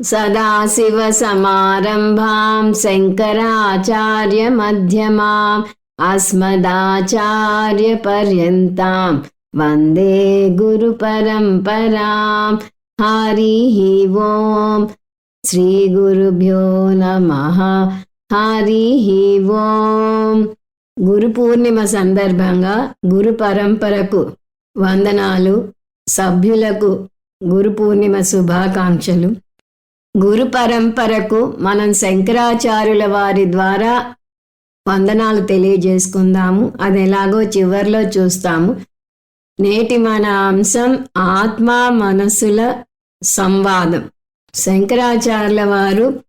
सदाशिवसमारम्भां शङ्कराचार्यमध्यमाम् अस्मदाचार्यपर्यन्तां वन्दे गुरुपरम्परां हरिः ఓం శ్రీగురుభ్యో నమ హరిః ఓం గురు పూర్ణిమ సందర్భంగా గురు పరంపరకు వందనాలు సభ్యులకు గురు పూర్ణిమ శుభాకాంక్షలు గురు పరంపరకు మనం శంకరాచార్యుల వారి ద్వారా వందనాలు తెలియజేసుకుందాము. అది ఎలాగో చివర్లో చూస్తాము. నేటి మన అంశం ఆత్మ మనసుల సంవాదం. శంకరాచార్యుల వారు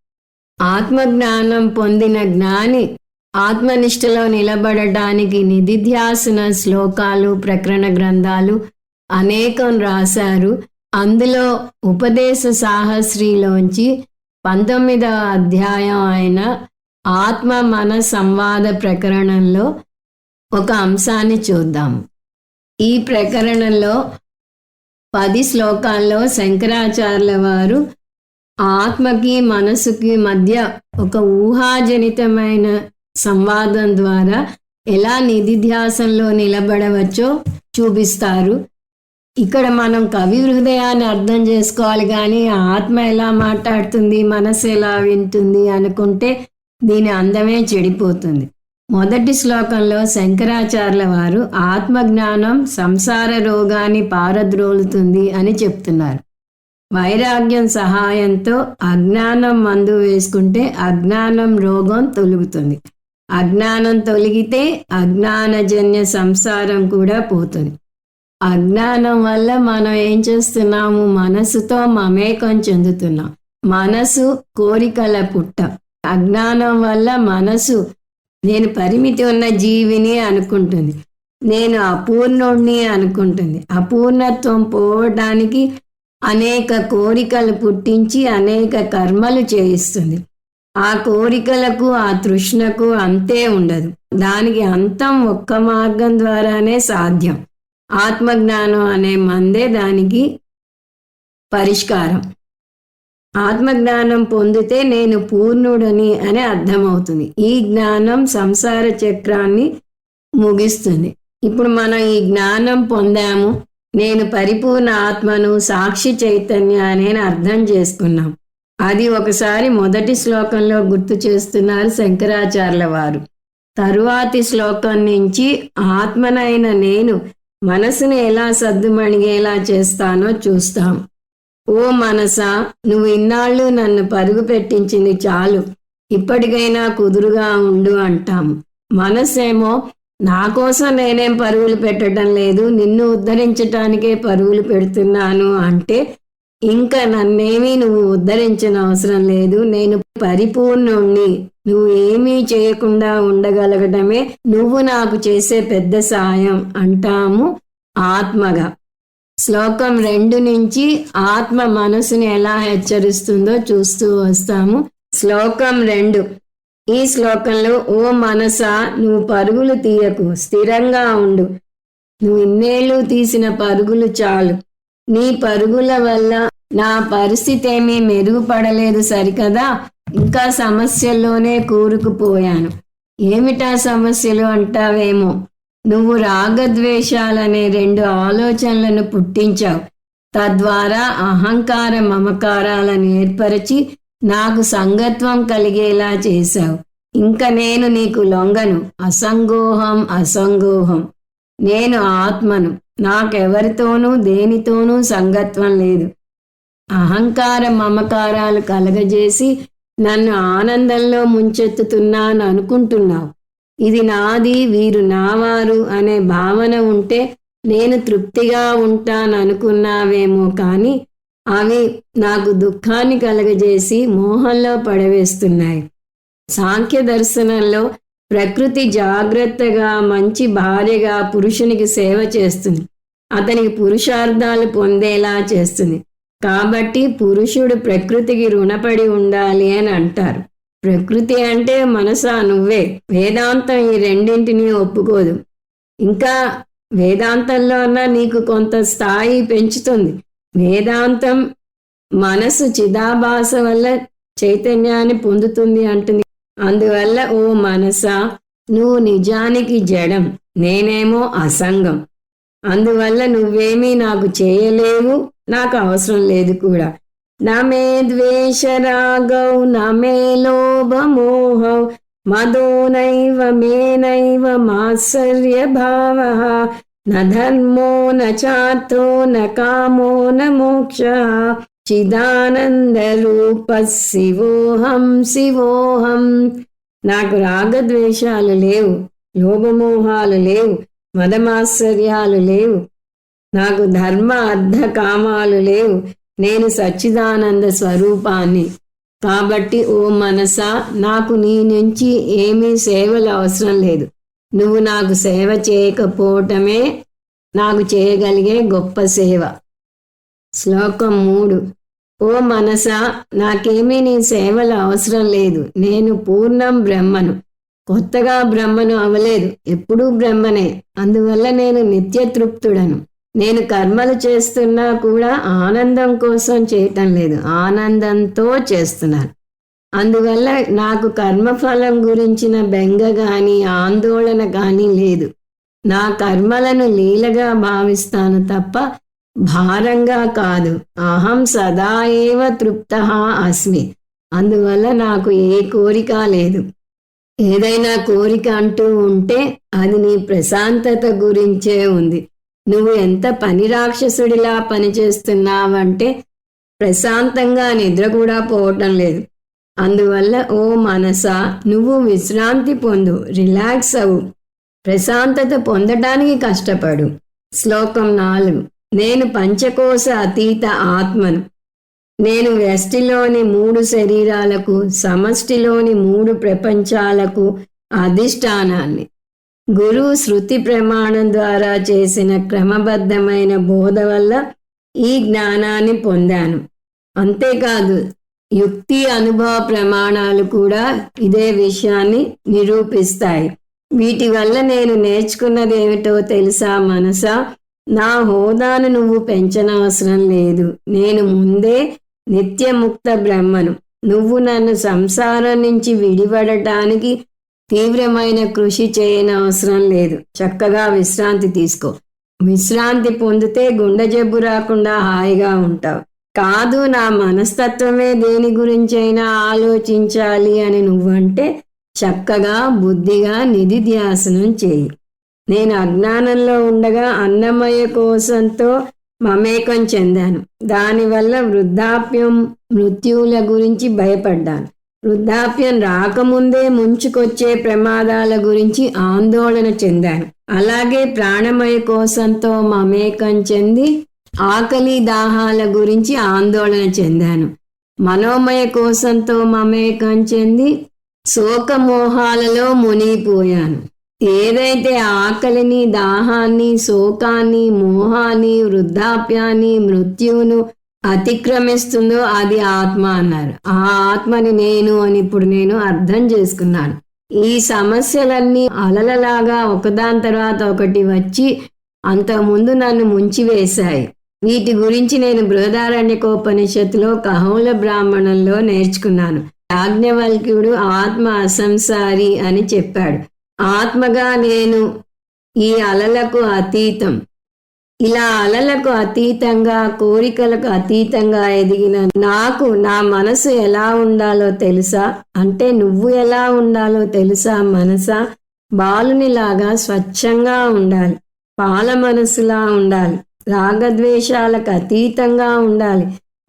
ఆత్మజ్ఞానం పొందిన జ్ఞాని ఆత్మనిష్టలో నిలబడటానికి నిధిధ్యాసన శ్లోకాలు ప్రకరణ గ్రంథాలు అనేకం రాశారు. అందులో ఉపదేశ సాహస్రిలోంచి పంతొమ్మిదవ అధ్యాయం అయిన ఆత్మ మన సంవాద ప్రకరణంలో ఒక అంశాన్ని చూద్దాం. ఈ ప్రకరణంలో పది శ్లోకాల్లో శంకరాచార్యుల వారు ఆత్మకి మనసుకి మధ్య ఒక ఊహాజనితమైన సంవాదం ద్వారా ఎలా నిధిధ్యాసంలో నిలబడవచ్చో చూపిస్తారు. ఇక్కడ మనం కవి హృదయాన్ని అర్థం చేసుకోవాలి కానీ ఆత్మ ఎలా మాట్లాడుతుంది మనసు ఎలా వింటుంది అనుకుంటే దీని అందమే చెడిపోతుంది. మొదటి శ్లోకంలో శంకరాచార్యుల వారు ఆత్మజ్ఞానం సంసార రోగాన్ని పారద్రోలుతుంది అని చెప్తున్నారు. వైరాగ్యం సహాయంతో అజ్ఞానం మందు వేసుకుంటే అజ్ఞానం రోగం తొలుగుతుంది. అజ్ఞానం తొలగితే అజ్ఞానజన్య సంసారం కూడా పోతుంది. అజ్ఞానం వల్ల మనం ఏం చేస్తున్నాము? మనసుతో మమేకం చెందుతున్నాం. మనసు కోరికల పుట్ట. అజ్ఞానం వల్ల మనసు నేను పరిమితి ఉన్న జీవిని అనుకుంటుంది. నేను అపూర్ణుణ్ణి అనుకుంటుంది. అపూర్ణత్వం పోవడానికి అనేక కోరికలు పుట్టించి అనేక కర్మలు చేయిస్తుంది. ఆ కోరికలకు ఆ తృష్ణకు అంతే ఉండదు. దానికి అంతం ఒక్క మార్గం ద్వారానే సాధ్యం. ఆత్మజ్ఞానం అనే మందే దానికి పరిష్కారం. ఆత్మజ్ఞానం పొందితే నేను పూర్ణుడని అని అర్థమవుతుంది. ఈ జ్ఞానం సంసార చక్రాన్ని ముగిస్తుంది. ఇప్పుడు మనం ఈ జ్ఞానం పొందాము. నేను పరిపూర్ణ ఆత్మను సాక్షి చైతన్యాన్ని అర్థం చేసుకున్నాం. అది ఒకసారి మొదటి శ్లోకంలో గుర్తు చేస్తున్నారు శంకరాచార్యుల వారు. తరువాతి శ్లోకం నుంచి ఆత్మనైన నేను మనసుని ఎలా సద్దుమణిగేలా చేస్తానో చూస్తాం. ఓ మనసా నువ్వు ఇన్నాళ్ళు నన్ను పరుగు పెట్టించింది చాలు. ఇప్పటికైనా కుదురుగా ఉండు అంటాము మనసేమో నా కోసం నేనేం పరుగులు పెట్టడం లేదు నిన్ను ఉద్ధరించటానికే పరుగులు పెడుతున్నాను అంటే ఇంకా నన్నేమీ నువ్వు ఉద్ధరించిన అవసరం లేదు. నేను పరిపూర్ణుణ్ణి. నువ్వు ఏమీ చేయకుండా ఉండగలగడమే నువ్వు నాకు చేసే పెద్ద సాయం అంటాము ఆత్మగా. శ్లోకం రెండు నుంచి ఆత్మ మనసుని ఎలా హెచ్చరిస్తుందో చూస్తూ వస్తాము. శ్లోకం రెండు. ఈ శ్లోకంలో ఓ మనసా నువ్వు పరుగులు తీయకు. స్థిరంగా ఉండు. నువ్వు ఇన్నేళ్ళు తీసిన పరుగులు చాలు. నీ పరుగుల వల్ల నా పరిస్థితి ఏమీ మెరుగుపడలేదు సరికదా? ఇంకా సమస్యల్లోనే కూరుకుపోయాను. ఏమిటా సమస్యలు అంటావేమో? నువ్వు రాగద్వేషాలనే రెండు ఆలోచనలను పుట్టించావు. తద్వారా అహంకార మమకారాలను ఏర్పరిచి నాకు సంగత్వం కలిగేలా చేశావు. ఇంకా నేను నీకు లొంగను. అసంగోహం అసంగోహం. నేను ఆత్మను. నాకెవరితోనూ దేనితోనూ సంగత్వం లేదు. అహంకార మమకారాలు కలగజేసి నన్ను ఆనందంలో ముంచెత్తుతున్నాను అనుకుంటున్నావు. ఇది నాది వీరు నావారు అనే భావన ఉంటే నేను తృప్తిగా ఉంటాననుకున్నావేమో కానీ అవి నాకు దుఃఖాన్ని కలగజేసి మోహంలో పడవేస్తున్నాయి. సాంఖ్య దర్శనంలో ప్రకృతి జాగ్రత్తగా మంచి భార్యగా పురుషునికి సేవ చేస్తుంది. అతనికి పురుషార్థాలు పొందేలా చేస్తుంది. కాబట్టి పురుషుడు ప్రకృతికి రుణపడి ఉండాలి అని అంటారు. ప్రకృతి అంటే మనసా? నువ్వే. వేదాంతం ఈ రెండింటినీ ఒప్పుకోదు. ఇంకా వేదాంతంలో నీకు కొంత స్థాయి పెంచుతుంది. వేదాంతం మనసు చిదాభాస వల్ల చైతన్యాన్ని పొందుతుంది అంటుంది. అందువల్ల ఓ మనసా నువ్వు నిజానికి జడం నేనేమో అసంగం. అందువల్ల నువ్వేమీ నాకు చేయలేవు నాకు అవసరం లేదు కూడా. నమే ద్వేషరాగౌ నమే లోభమోహౌ మదో నైవ మే నైవ మాత్సర్య భావ. న ధర్మో న చాత్రో న కామో న మోక్ష. చిదానంద రూప శివోహం శివోహం నాకు రాగద్వేషాలు లేవు లోభమోహాలు లేవు మదమాశ్చర్యాలు లేవు నాకు ధర్మ అర్ధ కామాలు లేవు నేను సచ్చిదానంద స్వరూపాన్ని। కాబట్టి ఓ మనసా నాకు నీ నుంచి ఏమీ సేవలు అవసరం లేదు. నువ్వు నాకు సేవ చేయకపోవటమే నాకు చేయగలిగే గొప్ప సేవ. శ్లోకం మూడు. ఓ మనసా నాకేమీ నీ సేవలు అవసరం లేదు. నేను పూర్ణం బ్రహ్మను. కొత్తగా బ్రహ్మను అవలేదు. ఎప్పుడూ బ్రహ్మనే. అందువల్ల నేను నిత్య తృప్తుడను. నేను కర్మలు చేస్తున్నా కూడా ఆనందం కోసం చేయటం లేదు. ఆనందంతో చేస్తున్నాను. అందువల్ల నాకు కర్మఫలం గురించిన బెంగ గాని ఆందోళన కానీ లేదు. నా కర్మలను లీలగా భావిస్తాను తప్ప భారంగా కాదు. అహం సదా ఏవ తృప్త అస్మి. అందువల్ల నాకు ఏ కోరిక లేదు. ఏదైనా కోరిక అంటూ ఉంటే అది నీ ప్రశాంతత గురించే ఉంది. నువ్వు ఎంత పని రాక్షసుడిలా పనిచేస్తున్నావంటే ప్రశాంతంగా నిద్ర కూడా పోవటం లేదు. అందువల్ల ఓ మనసా నువ్వు విశ్రాంతి పొందు రిలాక్స్ అవు. ప్రశాంతత పొందటానికి కష్టపడు. శ్లోకం నాలుగు. నేను పంచకోశ అతీత ఆత్మను. నేను వ్యష్టిలోని మూడు శరీరాలకు సమష్టిలోని మూడు ప్రపంచాలకు అధిష్టానాన్ని. గురువు శృతి ప్రమాణం ద్వారా చేసిన క్రమబద్ధమైన బోధ వల్ల ఈ జ్ఞానాన్ని పొందాను. అంతేకాదు యుక్తి అనుభవ ప్రమాణాలు కూడా ఇదే విషయాన్ని నిరూపిస్తాయి. వీటి వల్ల నేను నేర్చుకున్నది ఏమిటో తెలుసా మనసా? నా హోదాను నువ్వు పెంచనవసరం లేదు. నేను ముందే నిత్యముక్త బ్రహ్మను. నువ్వు నన్ను సంసారం నుంచి విడిపడటానికి తీవ్రమైన కృషి చేయనవసరం లేదు. చక్కగా విశ్రాంతి తీసుకో. విశ్రాంతి పొందితే గుండె జబ్బు రాకుండా హాయిగా ఉంటావు. కాదు నా మనస్తత్వమే దేని గురించైనా ఆలోచించాలి అని నువ్వంటే చక్కగా బుద్ధిగా నిధి ధ్యాసనం చేయి. నేను అజ్ఞానంలో ఉండగా అన్నమయ కోసంతో మమేకం చెందాను. దానివల్ల వృద్ధాప్యం మృత్యువుల గురించి భయపడ్డాను. వృద్ధాప్యం రాకముందే ముంచుకొచ్చే ప్రమాదాల గురించి ఆందోళన చెందాను. అలాగే ప్రాణమయ కోసంతో మమేకం చెంది ఆకలి దాహాల గురించి ఆందోళన చెందాను. మనోమయ కోసంతో మమేకం చెంది శోకమోహాలలో మునిగిపోయాను. ఏదైతే ఆకలిని దాహాన్ని శోకాన్ని మోహాన్ని వృద్ధాప్యాన్ని మృత్యువును అతిక్రమిస్తుందో అది ఆత్మ అన్నారు. ఆ ఆత్మని నేను అని ఇప్పుడు నేను అర్థం చేసుకున్నాను. ఈ సమస్యలన్నీ అలలలాగా ఒకదాని తర్వాత ఒకటి వచ్చి అంతకుముందు నన్ను ముంచివేశాయి. వీటి గురించి నేను బృహదారణ్యకోపనిషత్తులో కహౌల బ్రాహ్మణంలో నేర్చుకున్నాను. యాజ్ఞవల్క్యుడు ఆత్మ అసంసారి అని చెప్పాడు. ఆత్మగా నేను ఈ అలలకు అతీతం. ఇలా అలలకు అతీతంగా కోరికలకు అతీతంగా ఎదిగిన నాకు నా మనసు ఎలా ఉండాలో తెలుసా? అంటే నువ్వు ఎలా ఉండాలో తెలుసా మనసా? బాలునిలాగా స్వచ్ఛంగా ఉండాలి. పాల మనసులా ఉండాలి. రాగద్వేషాలకు అతీతంగా ఉండాలి.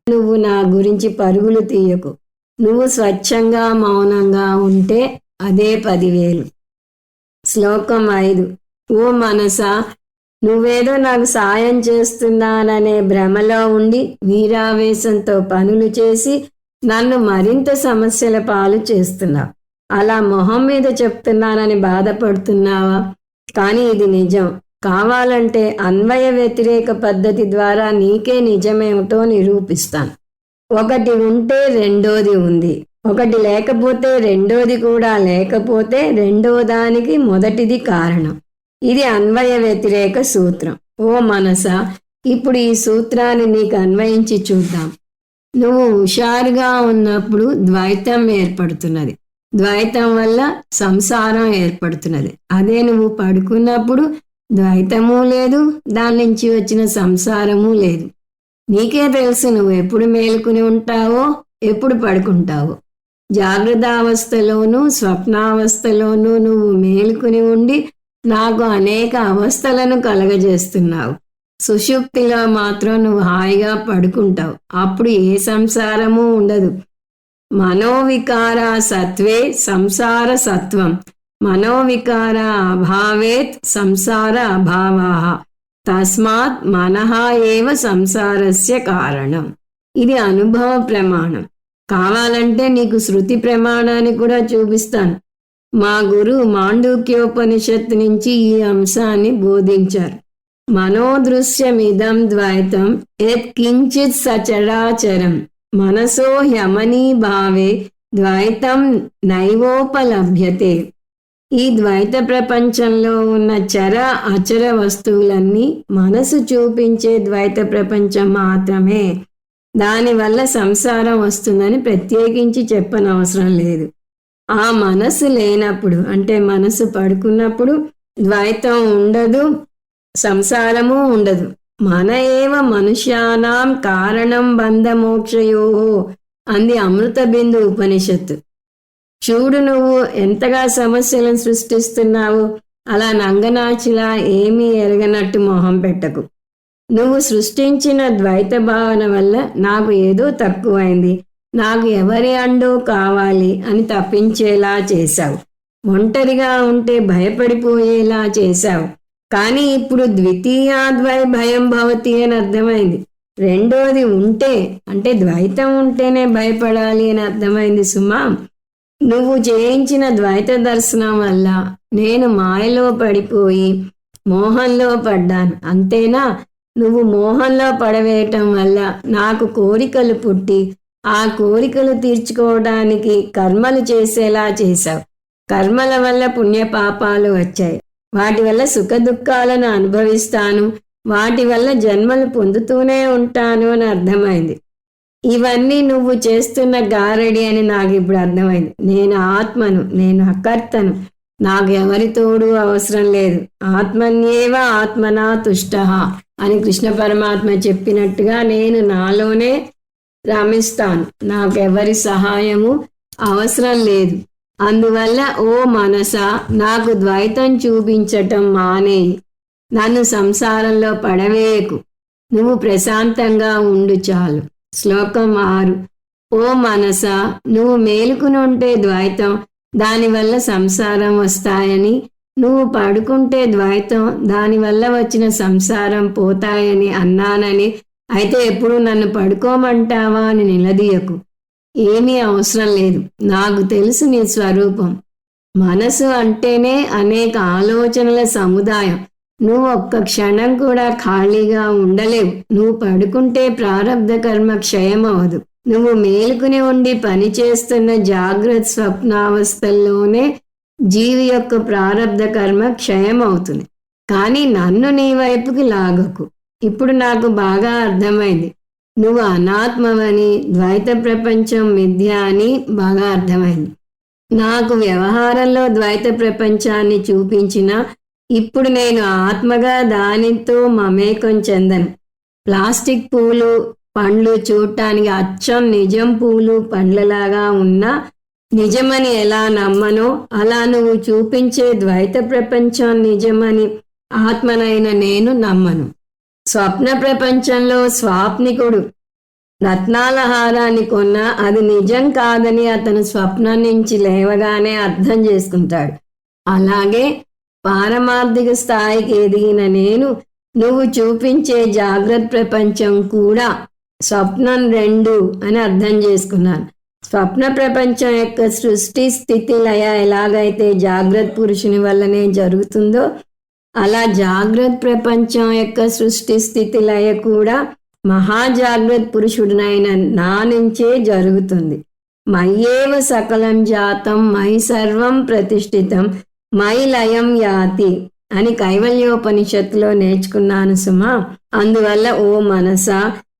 నువ్వు నా గురించి పరుగులు తీయకు. నువ్వు స్వచ్ఛంగా మౌనంగా ఉంటే అదే పదివేలు. శ్లోకం ఐదు. ఓ మనసా నువ్వేదో నాకు సాయం చేస్తున్నాననే భ్రమలో ఉండి వీరావేశంతో పనులు చేసి నన్ను మరింత సమస్యల పాలు చేస్తున్నావు. అలా మొహం మీద చెప్తున్నానని బాధపడుతున్నావా? కానీ ఇది నిజం. కావాలంటే అన్వయ వ్యతిరేక పద్ధతి ద్వారా నీకే నిజమేమిటో నిరూపిస్తాను. ఒకటి ఉంటే రెండోది ఉంది. ఒకటి లేకపోతే రెండోది కూడా లేకపోతే రెండో దానికి మొదటిది కారణం. ఇది అన్వయ వ్యతిరేక సూత్రం. ఓ మనస ఇప్పుడు ఈ సూత్రాన్ని నీకు అన్వయించి చూద్దాం. నువ్వు హుషారుగా ఉన్నప్పుడు ద్వైతం ఏర్పడుతున్నది. ద్వైతం వల్ల సంసారం ఏర్పడుతున్నది. అదే నువ్వు పడుకున్నప్పుడు ద్వైతము లేదు దాని నుంచి వచ్చిన సంసారము లేదు. నీకే తెలుసు నువ్వు ఎప్పుడు మేలుకుని ఉంటావో ఎప్పుడు పడుకుంటావో. జాగ్రత్తావస్థలోనూ స్వప్నావస్థలోనూ నువ్వు మేలుకుని ఉండి నాకు అనేక అవస్థలను కలగజేస్తున్నావు. సుషుప్తిలో మాత్రం నువ్వు హాయిగా పడుకుంటావు. అప్పుడు ఏ సంసారము ఉండదు. మనోవికార సత్వే సంసార సత్వం. మనోవికార అభావేత్ సంసార అభావా. తస్మాత్ మనహ ఏవ సంసారస్య కారణం. ఇది అనుభవ ప్రమాణం. కావాలంటే నీకు శృతి ప్రమాణాన్ని కూడా చూపిస్తాను. మా గురు మాండూక్యోపనిషత్తు నుంచి ఈ అంశాన్ని బోధించారు. మనోదృశ్యమిదం ద్వైతం యత్కించిత్ సచరాచరం. మనసో హ్యమనీ భావే ద్వైతం నైవోపలభ్యతే. ఈ ద్వైత ప్రపంచంలో ఉన్న చర అచర వస్తువులన్నీ మనసు చూపించే ద్వైత ప్రపంచం మాత్రమే. దానివల్ల సంసారం వస్తుందని ప్రత్యేకించి చెప్పనవసరం లేదు. ఆ మనసు లేనప్పుడు అంటే మనసు పడుకున్నప్పుడు ద్వైతం ఉండదు సంసారము ఉండదు. మన ఏవ మనుష్యానాం కారణం బంధమోక్షయో అంది అమృత బిందు ఉపనిషత్తు. చూడు నువ్వు ఎంతగా సమస్యలను సృష్టిస్తున్నావు అలా నంగనాచిలా ఏమీ ఎరగనట్టు మొహం పెట్టకు. నువ్వు సృష్టించిన ద్వైత భావన వల్ల నాకు ఏదో తక్కువైంది. నాకు ఎవరి అండో కావాలి అని తప్పించేలా చేశావు. ఒంటరిగా ఉంటే భయపడిపోయేలా చేశావు. కానీ ఇప్పుడు ద్వితీయాద్వై భయం భవతి అని అర్థమైంది. రెండోది ఉంటే అంటే ద్వైతం ఉంటేనే భయపడాలి అని అర్థమైంది సుమా. నువ్వు చేయించిన ద్వైత దర్శనం వల్ల నేను మాయలో పడిపోయి మోహంలో పడ్డాను. అంతేనా? నువ్వు మోహంలో పడవేయటం వల్ల నాకు కోరికలు పుట్టి ఆ కోరికలు తీర్చుకోవడానికి కర్మలు చేసేలా చేశావు. కర్మల వల్ల పుణ్యపాపాలు వచ్చాయి. వాటి వల్ల సుఖ దుఃఖాలను అనుభవిస్తాను. వాటి వల్ల జన్మలు పొందుతూనే ఉంటాను అని అర్థమైంది. ఇవన్నీ నువ్వు చేస్తున్న గారడి అని నాకు ఇప్పుడు అర్థమైంది. నేను ఆత్మను నేను అకర్తను. నాకు ఎవరి తోడు అవసరం లేదు. ఆత్మన్యేవ ఆత్మనా తుష్ట అని కృష్ణ పరమాత్మ చెప్పినట్టుగా నేను నాలోనే రమిస్తాను. నాకెవరి సహాయము అవసరం లేదు. అందువల్ల ఓ మనస నాకు ద్వైతం చూపించటం మానేయి నన్ను సంసారంలో పడవేయకు. నువ్వు ప్రశాంతంగా ఉండు చాలు. శ్లోకం ఆరు. ఓ మనస నువ్వు మేలుకునుంటే ద్వైతం దానివల్ల సంసారం వస్తాయని. నువ్వు పడుకుంటే ద్వైతం దానివల్ల వచ్చిన సంసారం పోతాయని అన్నానని. అయితే ఎప్పుడు నన్ను పడుకోమంటావా అని నిలదీయకు. ఏమీ అవసరం లేదు. నాకు తెలుసు నీ స్వరూపం. మనసు అంటేనే అనేక ఆలోచనల సముదాయం. నువ్వు ఒక్క క్షణం కూడా ఖాళీగా ఉండలేవు. నువ్వు పడుకుంటే ప్రారంధ కర్మ క్షయం నువ్వు మేలుకుని ఉండి పని చేస్తున్న జాగ్రత్త స్వప్నావస్థల్లోనే జీవి యొక్క ప్రారంధ కర్మ క్షయం అవుతుంది కానీ నన్ను నీ వైపుకి లాగకు. ఇప్పుడు నాకు బాగా అర్థమైంది. నువ్వు అనాత్మవని ద్వైత ప్రపంచం మిథ్య అని బాగా అర్థమైంది. నాకు వ్యవహారంలో ద్వైత ప్రపంచాన్ని చూపించిన ఇప్పుడు నేను ఆత్మగా దానితో మమేకం చెందను. ప్లాస్టిక్ పూలు పండ్లు చూడటానికి అచ్చం నిజం పూలు పండ్లలాగా ఉన్నా నిజమని ఎలా నమ్మనో అలా నువ్వు చూపించే ద్వైత ప్రపంచం నిజమని ఆత్మనైన నేను నమ్మను. స్వప్న ప్రపంచంలో స్వాప్నికుడు రత్నాల హారాన్ని కొన్నా అది నిజం కాదని అతను స్వప్నం నుంచి లేవగానే అర్థం చేసుకుంటాడు. అలాగే పారమార్థిక స్థాయికి ఎదిగిన నేను నువ్వు చూపించే జాగ్రత్త ప్రపంచం కూడా స్వప్నం రెండు అని అర్థం చేసుకున్నాను. స్వప్న ప్రపంచం యొక్క సృష్టి స్థితి లయ ఎలాగైతే జాగ్రత్త పురుషుని వల్లనే జరుగుతుందో అలా జాగ్రత్త ప్రపంచం యొక్క సృష్టి స్థితి లయ కూడా మహాజాగ్రత్త పురుషుడినైన నా నుంచే జరుగుతుంది. మయ్యేవ సకలం జాతం మై సర్వం ప్రతిష్ఠితం మై లయం యాతి అని కైవల్యోపనిషత్తులో నేర్చుకున్నాను సుమా. అందువల్ల ఓ మనస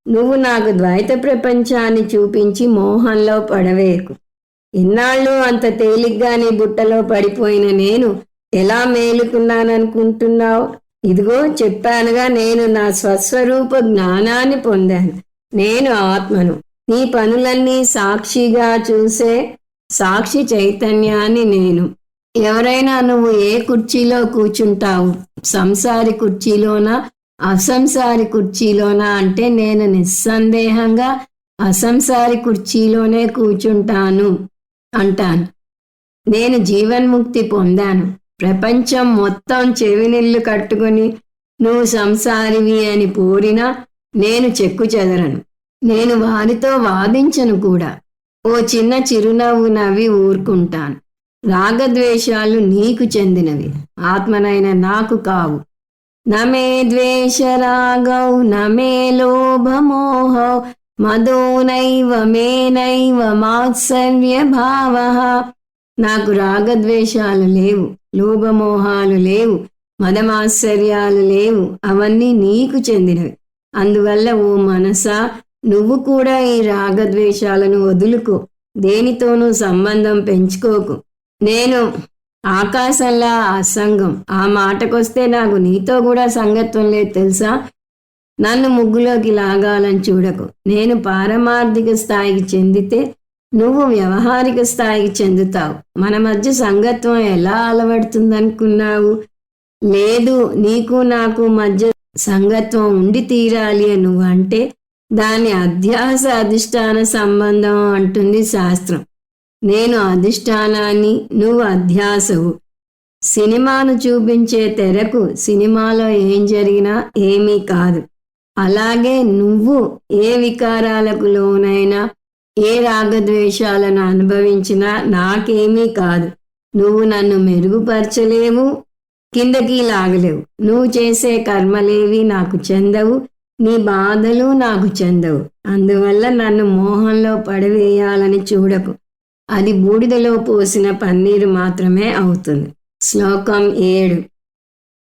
నువ్వు నాకు ద్వైత ప్రపంచాన్ని చూపించి మోహంలో పడవేకు. ఇన్నాళ్ళు అంత తేలిగ్గా నీ బుట్టలో పడిపోయిన నేను ఎలా మేలుకున్నాననుకుంటున్నావు? ఇదిగో చెప్పానుగా నేను నా స్వస్వరూప జ్ఞానాన్ని పొందాను. నేను ఆత్మను. నీ పనులన్నీ సాక్షిగా చూసే సాక్షి చైతన్యాన్ని నేను. ఎవరైనా నువ్వు ఏ కుర్చీలో కూర్చుంటావు? సంసారి కుర్చీలోనా? అసంసారి కుర్చీలోనా అంటే నేను నిస్సందేహంగా అసంసారి కుర్చీలోనే కూర్చుంటాను అంటాను. నేను జీవన్ముక్తి పొందాను. ప్రపంచం మొత్తం చెవినిల్లు కట్టుకుని నువ్వు సంసారివి అని పోరినా నేను చెక్కు చెదరను. నేను వారితో వాదించను కూడా. ఓ చిన్న చిరునవ్వు నవ్వి ఊరుకుంటాను. రాగద్వేషాలు నీకు చెందినవి. ఆత్మనైన నాకు కావు. నమే ద్వేష రాగౌ నమే లోభమోహౌ మదో నైవ మే నైవ మాత్సర్య భావ నాకు రాగద్వేషాలు లేవు లోభమోహాలు లేవు మదమాశ్చర్యాలు లేవు అవన్నీ నీకు చెందినవి. అందువల్ల ఓ మనసా నువ్వు కూడా ఈ రాగద్వేషాలను వదులుకో దేనితోనూ సంబంధం పెంచుకోకు. నేను ఆకాశంలా అసంగం. ఆ మాటకొస్తే నాకు నీతో కూడా సంగత్వం లేదు తెలుసా? నన్ను ముగ్గులోకి లాగాలని చూడకు. నేను పారమార్థిక స్థాయికి చెందితే నువ్వు వ్యవహారిక స్థాయికి చెందుతావు. మన మధ్య సంగత్వం ఎలా అలవడుతుందనుకున్నావు? లేదు నీకు నాకు మధ్య సంగత్వం ఉండి తీరాలి అని నువ్వు అంటే దాని అధ్యాస అధిష్టాన సంబంధం అంటుంది శాస్త్రం. నేను అధిష్టానాన్ని నువ్వు అధ్యాసవు. సినిమాను చూపించే తెరకు సినిమాలో ఏం జరిగినా ఏమీ కాదు. అలాగే నువ్వు ఏ వికారాలకు లోనైనా ఏ రాగద్వేషాలను అనుభవించినా నాకేమీ కాదు. నువ్వు నన్ను మెరుగుపరచలేవు కిందకి లాగలేవు. నువ్వు చేసే కర్మలేవి నాకు చెందవు నీ బాధలు నాకు చెందవు. అందువల్ల నన్ను మోహంలో పడవేయాలని చూడకు. అది బూడిదలో పోసిన పన్నీరు మాత్రమే అవుతుంది. శ్లోకం ఏడు.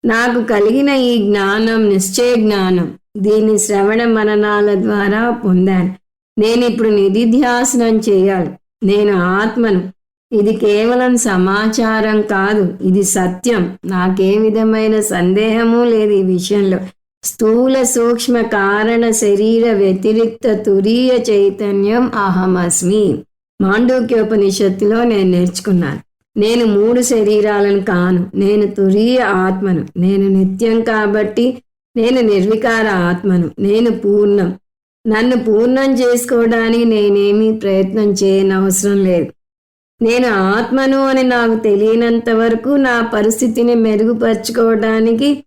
నాకు కలిగిన ఈ జ్ఞానం నిశ్చయ జ్ఞానం దీని శ్రవణ మననాల ద్వారా పొందాను. నేను ఇప్పుడు నిధిధ్యాసనం చేయాలి. నేను ఆత్మను. ఇది కేవలం సమాచారం కాదు ఇది సత్యం. నాకే విధమైన సందేహము లేదు ఈ విషయంలో. స్థూల సూక్ష్మ కారణ శరీర వ్యతిరిక్త తురీయ చైతన్యం అహమస్మి. మాండూక్యోపనిషత్తులో నేను నేర్చుకున్నాను. నేను మూడు శరీరాలను కాను. నేను తురియ ఆత్మను. నేను నిత్యం కాబట్టి నేను నిర్వికార ఆత్మను. నేను పూర్ణం. నన్ను పూర్ణం చేసుకోవడానికి నేనేమీ ప్రయత్నం చేయనవసరం లేదు. నేను ఆత్మను అని నాకు తెలియనంత వరకు నా పరిస్థితిని మెరుగుపరుచుకోవడానికి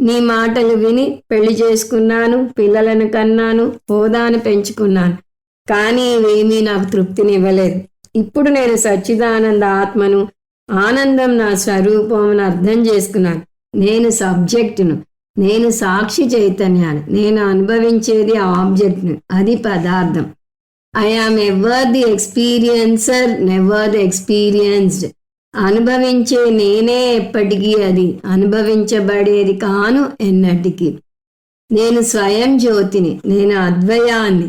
నీ మాటలు విని పెళ్ళి చేసుకున్నాను పిల్లలను కన్నాను హోదాను పెంచుకున్నాను. కానీ ఇవేమీ నాకు తృప్తిని ఇవ్వలేదు ఇప్పుడు నేను సచ్చిదానంద ఆత్మను ఆనందం నా స్వరూపం అర్థం చేసుకున్నాను. నేను సబ్జెక్టును నేను సాక్షి చైతన్యాన్ని నేను అనుభవించేది ఆబ్జెక్ట్ను. అది పదార్థం. I am ever the experiencer never the experienced అనుభవించే నేనే ఎప్పటికీ అది అనుభవించబడేది కాను ఎన్నటికీ. నేను స్వయం జ్యోతిని నేను అద్వయాన్ని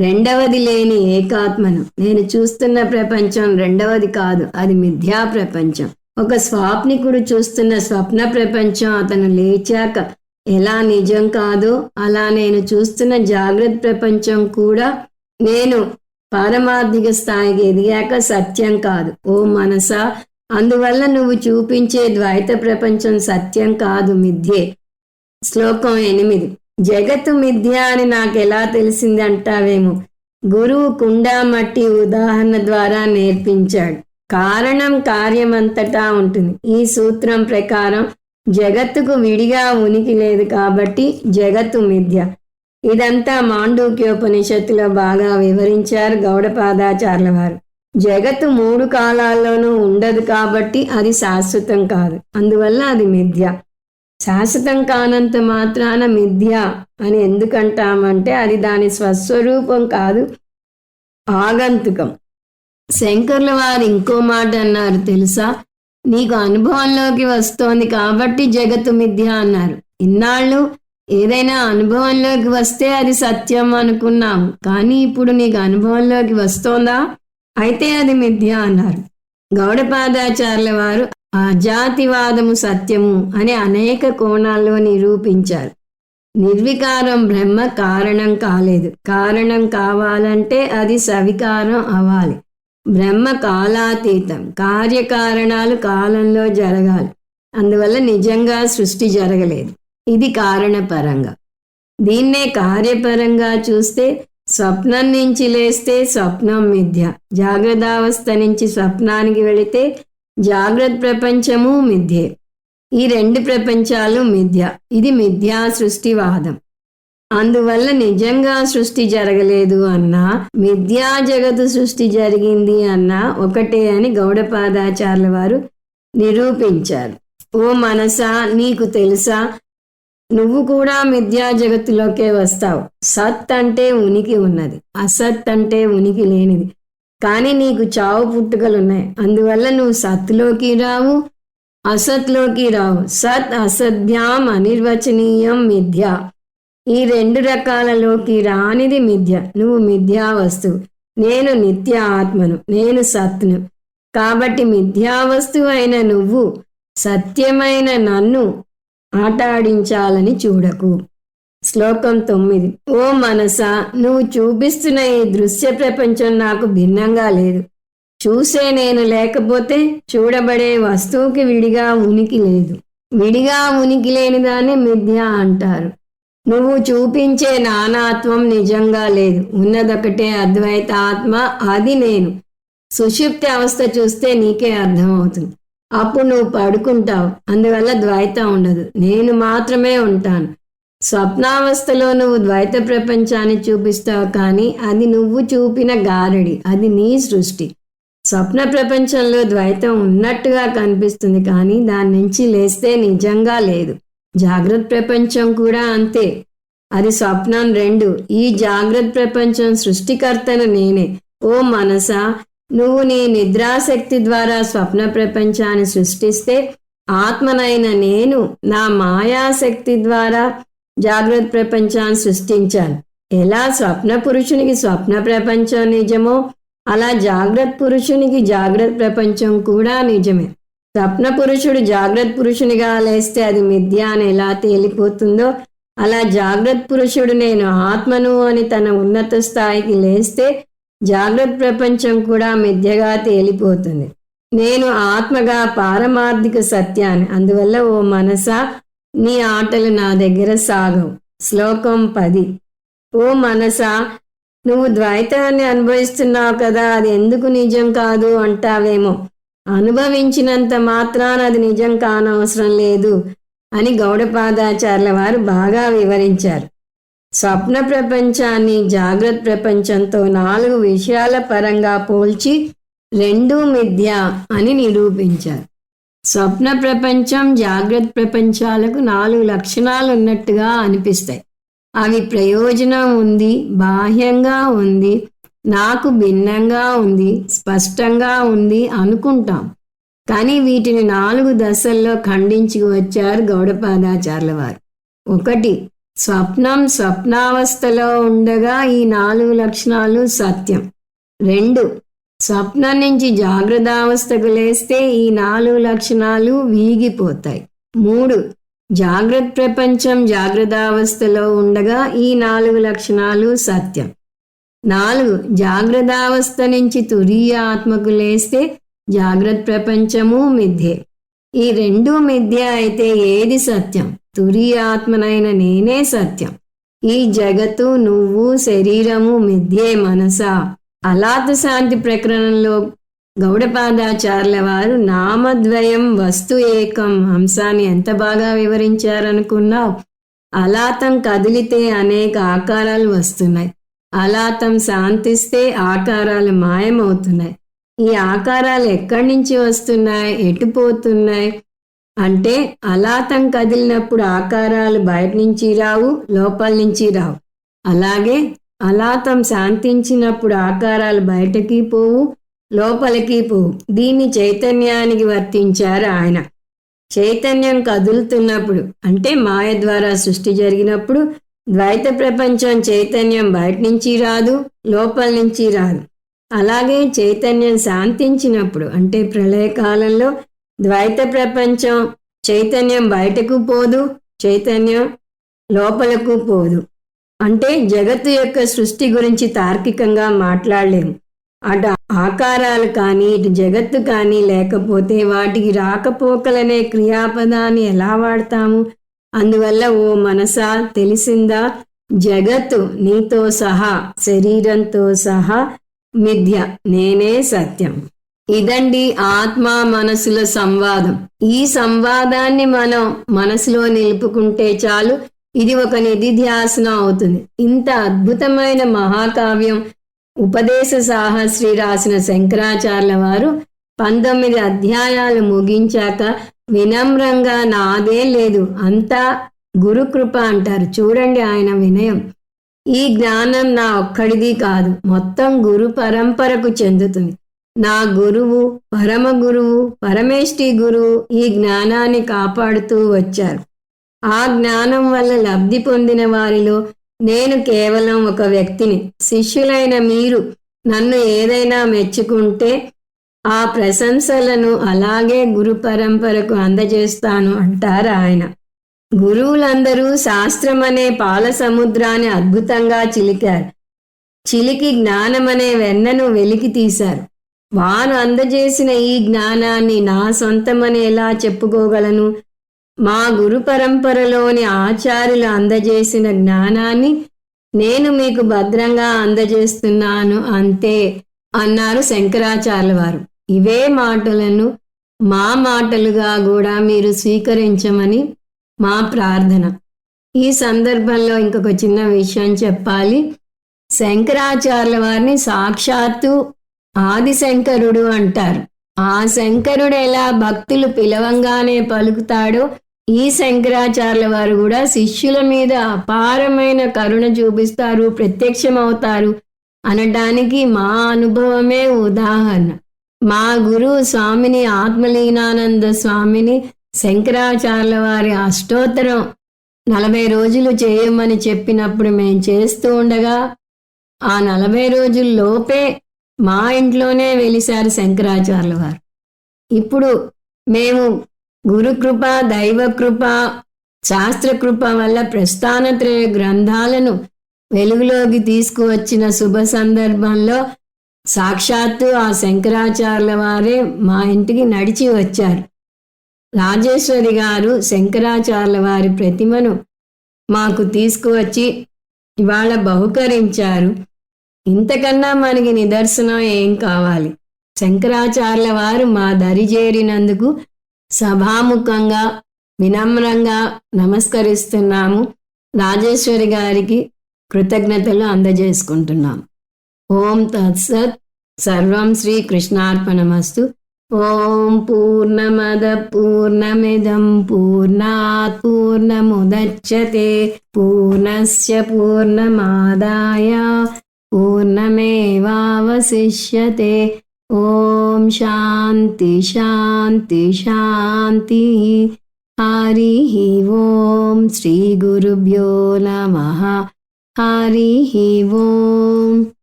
రెండవది లేని ఏకాత్మను. నేను చూస్తున్న ప్రపంచం రెండవది కాదు అది మిథ్యా ప్రపంచం. ఒక స్వాప్నికుడు చూస్తున్న స్వప్న ప్రపంచం అతను లేచాక ఎలా నిజం కాదో అలా నేను చూస్తున్న జాగ్రత్త ప్రపంచం కూడా నేను పారమార్థిక స్థాయికి ఎదిగాక సత్యం కాదు. ఓ మనసా అందువల్ల నువ్వు చూపించే ద్వైత ప్రపంచం సత్యం కాదు మిథ్యే. శ్లోకం ఎనిమిది. జగత్తు మిథ్య అని నాకు ఎలా తెలిసింది అంటావేమో గురువు కుండా మట్టి ఉదాహరణ ద్వారా నేర్పించాడు. కారణం కార్యమంతటా ఉంటుంది. ఈ సూత్రం ప్రకారం జగత్తుకు విడిగా ఉనికి లేదు కాబట్టి జగత్తు మిథ్య. ఇదంతా మాండూక్యోపనిషత్తులో బాగా వివరించారు గౌడపాదాచార్యుల వారు. జగత్తు మూడు కాలాల్లోనూ ఉండదు కాబట్టి అది శాశ్వతం కాదు. అందువల్ల అది మిథ్య. శాశ్వతం కానంత మాత్రాన మిథ్య అని ఎందుకంటామంటే అది దాని స్వస్వరూపం కాదు ఆగంతుకం. శంకర్ల వారు ఇంకో మాట అన్నారు తెలుసా? నీకు అనుభవంలోకి వస్తోంది కాబట్టి జగత్తు మిథ్య అన్నారు. ఇన్నాళ్ళు ఏదైనా అనుభవంలోకి వస్తే అది సత్యం అనుకున్నాము. కానీ ఇప్పుడు నీకు అనుభవంలోకి వస్తోందా? అయితే అది మిథ్య అన్నారు. గౌడపాదాచార్యుల వారు ఆ జాతివాదము సత్యము అని అనేక కోణాల్లో నిరూపించారు. నిర్వికారం బ్రహ్మ కారణం కాలేదు. కారణం కావాలంటే అది సవికారం అవ్వాలి. బ్రహ్మ కాలాతీతం. కార్యకారణాలు కాలంలో జరగాలి. అందువల్ల నిజంగా సృష్టి జరగలేదు. ఇది కారణపరంగా. దీన్నే కార్యపరంగా చూస్తే స్వప్నం నుంచి లేస్తే స్వప్నం మిథ్య. జాగ్రత్తావస్థ నుంచి స్వప్నానికి వెళితే జాగ్రత్త ప్రపంచము మిథ్యే. ఈ రెండు ప్రపంచాలు మిథ్య. ఇది మిథ్యా సృష్టివాదం. అందువల్ల నిజంగా సృష్టి జరగలేదు అన్నా మిథ్యా జగతు సృష్టి జరిగింది అన్నా ఒకటే అని గౌడపాదాచార్యుల వారు నిరూపించారు. ఓ మనసా నీకు తెలుసా? నువ్వు కూడా మిథ్యా జగత్తులోకే వస్తావు. సత్ అంటే ఉనికి ఉన్నది. అసత్ అంటే ఉనికి లేనిది. కానీ నీకు చావు పుట్టుకలున్నాయి. అందువల్ల నువ్వు సత్తులోకి రావు అసత్లోకి రావు. సత్ అసభ్యాం అనిర్వచనీయం మిథ్య. ఈ రెండు రకాలలోకి రానిది మిథ్య. నువ్వు మిథ్యా వస్తువు నేను నిత్య ఆత్మను నేను సత్ను కాబట్టి మిథ్యా వస్తువు అయిన నువ్వు సత్యమైన నన్ను ఆటాడించాలని చూడకు. శ్లోకం తొమ్మిది. ఓ మనసా నువ్వు చూపిస్తున్న ఈ దృశ్య ప్రపంచం నాకు భిన్నంగా లేదు. చూసే నేను లేకపోతే చూడబడే వస్తువుకి విడిగా ఉనికి లేదు. విడిగా ఉనికి లేని దాన్ని మిథ్య అంటారు. నువ్వు చూపించే నానాత్వం నిజంగా లేదు. ఉన్నదొకటే అద్వైత ఆత్మ అది నేను. సుషుప్తి అవస్థ చూస్తే నీకే అర్థమవుతుంది. అప్పుడు నువ్వు పడుకుంటావు. అందువల్ల ద్వైతం ఉండదు. నేను మాత్రమే ఉంటాను. స్వప్నావస్థలో నువ్వు ద్వైత ప్రపంచాన్ని చూపిస్తావు కానీ అది నువ్వు చూపిన గారడి. అది నీ సృష్టి. స్వప్న ప్రపంచంలో ద్వైతం ఉన్నట్టుగా కనిపిస్తుంది కానీ దాని నుంచి లేస్తే నిజంగా లేదు. జాగ్రత్త ప్రపంచం కూడా అంతే. అది స్వప్నం రెండు. ఈ జాగ్రత్త ప్రపంచం సృష్టికర్తను నేనే. ఓ మనసా నువ్వు నీ నిద్రాశక్తి ద్వారా స్వప్న ప్రపంచాన్ని సృష్టిస్తే ఆత్మనైన నేను నా మాయాశక్తి ద్వారా జాగ్రత్త ప్రపంచాన్ని సృష్టించాను ఎలా స్వప్న పురుషునికి స్వప్న ప్రపంచం నిజమో అలా జాగ్రత్త పురుషునికి జాగ్రత్త ప్రపంచం కూడా నిజమే. స్వప్న పురుషుడు జాగ్రత్త పురుషునిగా లేస్తే అది మిథ్య అని ఎలా తేలిపోతుందో అలా జాగ్రత్త పురుషుడు నేను ఆత్మను అని తన ఉన్నత స్థాయికి లేస్తే జాగ్రత్త ప్రపంచం కూడా మిథ్యగా తేలిపోతుంది. నేను ఆత్మగా పారమార్థిక సత్యాన్ని అందువల్ల ఓ మనసా నీ ఆటలు నా దగ్గర సాగవు. శ్లోకం పది. ఓ మనసా నువ్వు ద్వైతాన్ని అనుభవిస్తున్నావు కదా అది ఎందుకు నిజం కాదు అంటావేమో. అనుభవించినంత మాత్రాన అది నిజం కానవసరం లేదు అని గౌడపాదాచార్యుల వారు బాగా వివరించారు. స్వప్న ప్రపంచాన్ని జాగ్రత్త ప్రపంచంతో నాలుగు విషయాల పరంగా పోల్చి రెండూ మిథ్య అని నిరూపించారు. స్వప్న ప్రపంచం జాగ్రత్త ప్రపంచాలకు నాలుగు లక్షణాలు ఉన్నట్టుగా అనిపిస్తాయి. అవి ప్రయోజనం ఉంది బాహ్యంగా ఉంది నాకు భిన్నంగా ఉంది స్పష్టంగా ఉంది అనుకుంటాం. కానీ వీటిని నాలుగు దశల్లో ఖండించి వచ్చారు గౌడపాదాచార్యుల వారు. ఒకటి స్వప్నం స్వప్నావస్థలో ఉండగా ఈ నాలుగు లక్షణాలు సత్యం. రెండు స్వప్నం నుంచి జాగ్రత్తావస్థకు లేస్తే ఈ నాలుగు లక్షణాలు వీగిపోతాయి. మూడు జాగ్రత్త ప్రపంచం జాగ్రత్తావస్థలో ఉండగా ఈ నాలుగు లక్షణాలు సత్యం. నాలుగు జాగ్రత్తావస్థ నుంచి తురీయ ఆత్మకు లేస్తే జాగ్రత్త ప్రపంచము మిథ్యే. ఈ రెండు మిథ్య అయితే ఏది సత్యం? తురీయ ఆత్మనైన నేనే సత్యం. ఈ జగత్తు నువ్వు శరీరము మిథ్యే మనసా. అలాత శాంతి ప్రకరణంలో గౌడపాదాచార్యుల వారు నామద్వయం వస్తు ఏకం అంశాన్ని ఎంత బాగా వివరించారనుకున్నావు? అలాతం కదిలితే అనేక ఆకారాలు వస్తున్నాయి. అలాతం శాంతిస్తే ఆకారాలు మాయమవుతున్నాయి. ఈ ఆకారాలు ఎక్కడి నుంచి వస్తున్నాయి? ఎటు పోతున్నాయి? అంటే అలాతం కదిలినప్పుడు ఆకారాలు బయట నుంచి రావు లోపల నుంచి రావు. అలాగే అలాతం శాంతించినప్పుడు ఆకారాలు బయటకి పోవు లోపలికి పోవు. దీన్ని చైతన్యానికి వర్తించారు ఆయన. చైతన్యం కదులుతున్నప్పుడు అంటే మాయ ద్వారా సృష్టి జరిగినప్పుడు ద్వైత ప్రపంచం చైతన్యం బయట నుంచి రాదు లోపల నుంచి రాదు. అలాగే చైతన్యం శాంతించినప్పుడు అంటే ప్రళయకాలంలో ద్వైత ప్రపంచం చైతన్యం బయటకు పోదు చైతన్యం లోపలకు పోదు. అంటే జగత్తు యొక్క సృష్టి గురించి తార్కికంగా మాట్లాడలేము. అటు ఆకారాలు కానీ ఇటు జగత్తు కానీ లేకపోతే వాటికి రాకపోకలనే క్రియాపదాన్ని ఎలా వాడతాము? అందువల్ల ఓ మనసా తెలిసిందా? జగత్తు నీతో సహా శరీరంతో సహా మిథ్య నేనే సత్యం. ఇదండి ఆత్మ మనసుల సంవాదం. ఈ సంవాదాన్ని మనం మనసులో నిలుపుకుంటే చాలు ఇది ఒక నిధిధ్యాసనం అవుతుంది. ఇంత అద్భుతమైన మహాకావ్యం ఉపదేశ సాహస్రి రాసిన శంకరాచార్యుల వారు పంతొమ్మిది అధ్యాయాలు ముగించాక వినమ్రంగా నాదే లేదు అంతా గురుకృప అంటారు. చూడండి ఆయన వినయం. ఈ జ్ఞానం నా ఒక్కడిది కాదు మొత్తం గురు పరంపరకు చెందుతుంది. నా గురువు పరమ గురువు పరమేష్టి గురువు ఈ జ్ఞానాన్ని కాపాడుతూ వచ్చారు. ఆ జ్ఞానం వల్ల లబ్ధి పొందిన వారిలో నేను కేవలం ఒక వ్యక్తిని. శిష్యులైన మీరు నన్ను ఏదైనా మెచ్చుకుంటే ఆ ప్రశంసలను అలాగే గురు పరంపరకు అందజేస్తాను అంటారు ఆయన. గురువులందరూ శాస్త్రం అనే పాల సముద్రాన్ని అద్భుతంగా చిలికారు. చిలికి జ్ఞానమనే వెన్నను వెలికి తీశారు. వారు అందజేసిన ఈ జ్ఞానాన్ని నా సొంతమని ఎలా చెప్పుకోగలను? మా గురు పరంపరలోని ఆచార్యులు అందజేసిన జ్ఞానాన్ని నేను మీకు భద్రంగా అందజేస్తున్నాను అంతే అన్నారు శంకరాచార్యుల వారు ఇవే మాటలను మా మాటలుగా కూడా మీరు స్వీకరించమని మా ప్రార్థన. ఈ సందర్భంలో ఇంకొక చిన్న విషయం చెప్పాలి. శంకరాచార్యుల వారిని సాక్షాత్తు ఆదిశంకరుడు అంటారు. ఆ శంకరుడు ఎలా భక్తులు పిలవంగానే పలుకుతాడో ఈ శంకరాచార్యుల వారు కూడా శిష్యుల మీద అపారమైన కరుణ చూపిస్తారు ప్రత్యక్షమవుతారు అనడానికి మా అనుభవమే ఉదాహరణ. మా గురువు స్వామిని ఆత్మలీనానంద స్వామిని శంకరాచార్యుల వారి అష్టోత్తరం నలభై రోజులు చేయమని చెప్పినప్పుడు మేము చేస్తూ ఉండగా ఆ నలభై రోజుల్లోపే మా ఇంట్లోనే వెలిశారు శంకరాచార్యుల వారు. ఇప్పుడు మేము గురుకృప దైవకృప శాస్త్రకృప వల్ల ప్రస్థానత్రయ గ్రంథాలను వెలుగులోకి తీసుకువచ్చిన శుభ సందర్భంలో సాక్షాత్తు ఆ శంకరాచార్యుల వారే మా ఇంటికి నడిచి వచ్చారు. రాజేశ్వరి గారు శంకరాచార్యుల వారి ప్రతిమను మాకు తీసుకువచ్చి ఇవాళ బహుకరించారు. ఇంతకన్నా మనకి నిదర్శనం ఏం కావాలి? శంకరాచార్యుల వారు మా దరి చేరినందుకు సభాముఖంగా వినమ్రంగా నమస్కరిస్తున్నాము. రాజేశ్వరి గారికి కృతజ్ఞతలు అందజేసుకుంటున్నాం. ఓం తత్సత్. సర్వం శ్రీ కృష్ణార్పణమస్తు. ఓం పూర్ణమద పూర్ణమిదం పూర్ణాత్ పూర్ణముదచ్చతే పూర్ణస్య పూర్ణమాదాయ. పూర్ణమేవావశిష్యతే. ॐ शान्ति शान्ति शान्ति। हरिः ॐ श्रीगुरुभ्यो नमः। हरिः ॐ